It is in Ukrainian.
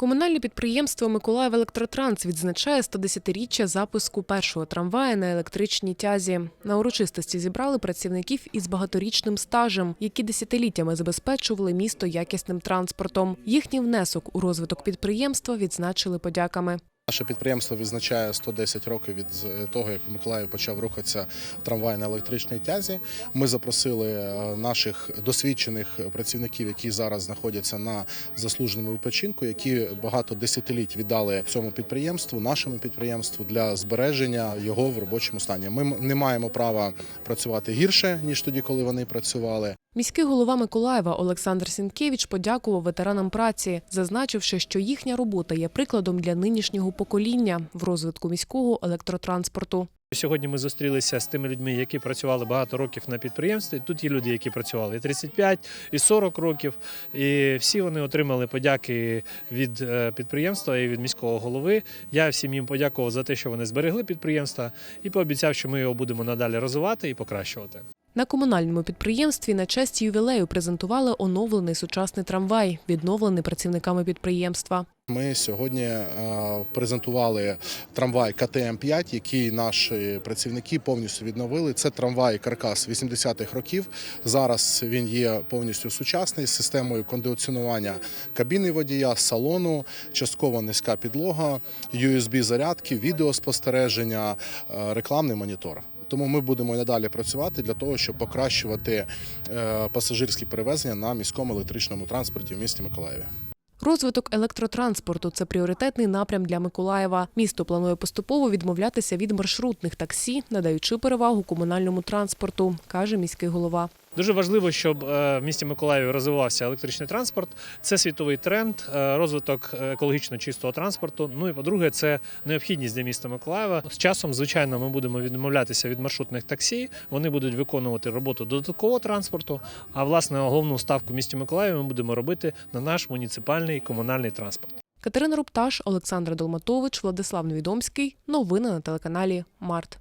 Комунальне підприємство Миколаїв Електротранс відзначає 110-річчя запуску першого трамвая на електричній тязі. На урочистості зібрали працівників із багаторічним стажем, які десятиліттями забезпечували місто якісним транспортом. Їхній внесок у розвиток підприємства відзначили подяками. Наше підприємство відзначає 110 років від е, того, як в Миколаїві почав рухатися трамвай на електричній тязі. Ми запросили е, наших досвідчених працівників, які зараз знаходяться на заслуженому відпочинку, які багато десятиліть віддали цьому підприємству, нашому підприємству для збереження його в робочому стані. Ми не маємо права працювати гірше ніж тоді, коли вони працювали. Міський голова Миколаєва Олександр Сінкевич подякував ветеранам праці, зазначивши, що їхня робота є прикладом для нинішнього покоління в розвитку міського електротранспорту. Сьогодні ми зустрілися з тими людьми, які працювали багато років на підприємстві. Тут є люди, які працювали і 35, і 40 років. І всі вони отримали подяки від е, підприємства і від міського голови. Я всім їм подякував за те, що вони зберегли підприємство, і пообіцяв, що ми його будемо надалі розвивати і покращувати. На комунальному підприємстві на честь ювілею презентували оновлений сучасний трамвай, відновлений працівниками підприємства. Ми сьогодні е, презентували трамвай КТМ-5, який наші працівники повністю відновили. Це трамвай каркас 80-х років. Зараз він є повністю сучасний з системою кондиціонування кабіни водія, салону, частково низька підлога, USB зарядки, відеоспостереження, е, рекламний монітор. Тому ми будемо і надалі працювати для того, щоб покращувати е, пасажирські перевезення на міському електричному транспорті в місті Миколаєві. Розвиток електротранспорту це пріоритетний напрям для Миколаєва. Місто планує поступово відмовлятися від маршрутних таксі, надаючи перевагу комунальному транспорту, каже міський голова. Дуже важливо, щоб е, в місті Миколаєві розвивався електричний транспорт. Це світовий тренд, е, розвиток екологічно чистого транспорту. Ну і по-друге, це необхідність для міста Миколаєва. З часом, звичайно, ми будемо відмовлятися від маршрутних таксі. Вони будуть виконувати роботу додаткового транспорту. А власне головну ставку місті Миколаєві ми будемо робити на наш муніципальний комунальний транспорт. Катерина Рупташ, Олександр Долматович, Владислав Невідомський. Новини на телеканалі Март.